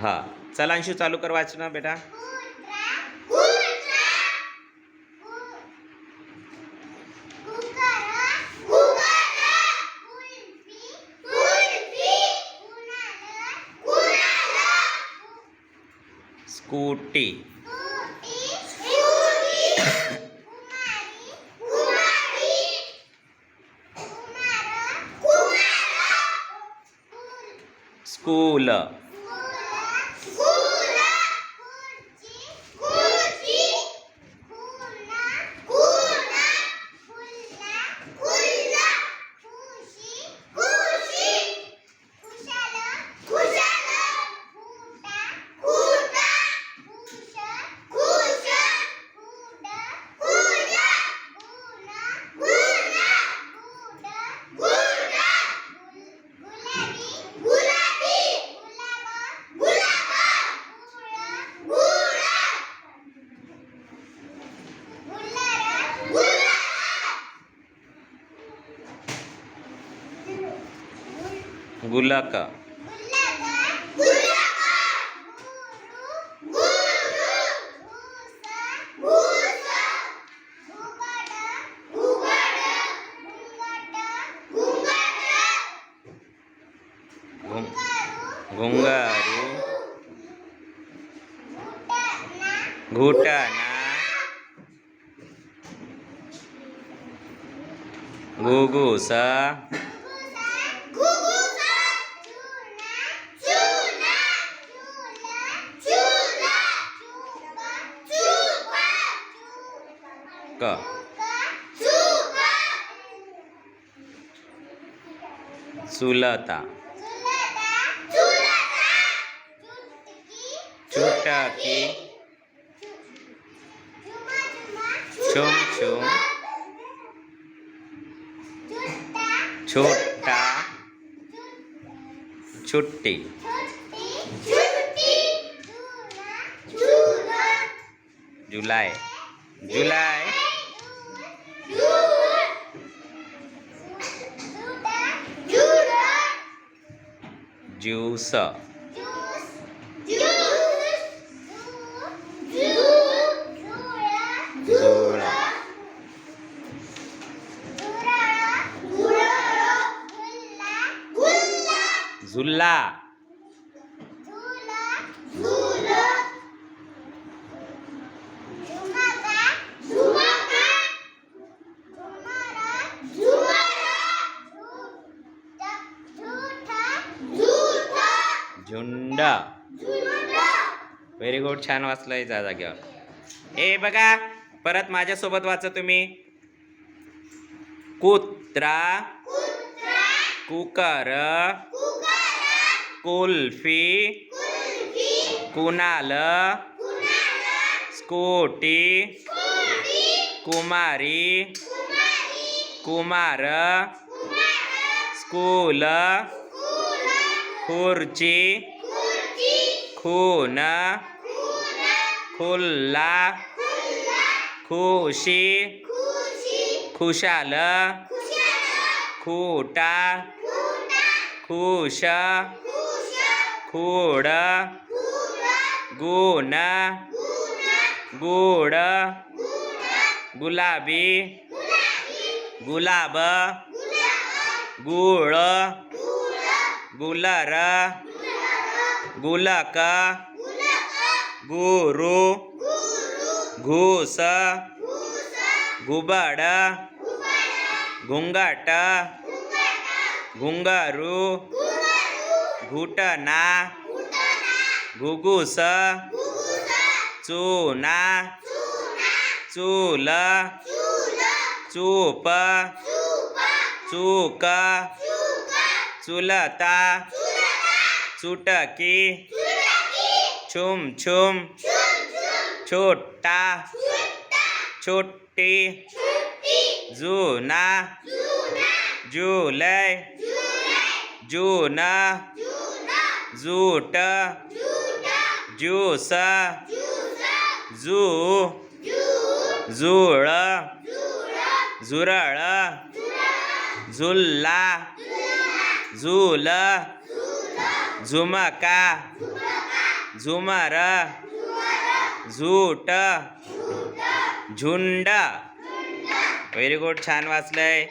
हा. चला अंशू चालू कर वाचणं बेटा. स्कूटी. स्कूल. गुलाक. घुं- घुंगारू घुटना. घुगुस क चुलता चुटकी छुम छुम छोटा छुट्टी जुलाई जुलाई ज्यूस जुळ झुल्ला झुंड. व्हेरी गुड छान वाचलंय जा जाग्यावर ए बघा परत माझ्यासोबत वाचा तुम्ही. कुत्रा. कुकर. कुल्फी. कुणाल. स्कूटी. कुमारी. कुमार. स्कूल. खुर्ची. खून खुल्ला. खुशी. खुशाल. खूटा. खुश. खूड. गुण. गुड. गुलाबी. गुलाब. गुळ. गुलर गुलक गुरु घूस घुबड घुंगाट घुंगारू घुटना घुगुस चुना चूल चूप चूक चुलता। चुटकी। छुम छुम। छोटा। छोटी। जुना। जुलै। जून। जूट। ज्यूस जू। जुळ। झुरळ झुल्ला झूल। झुमका। झुमर। झूट झुंड। व्हेरी गुड छान वाचलंय.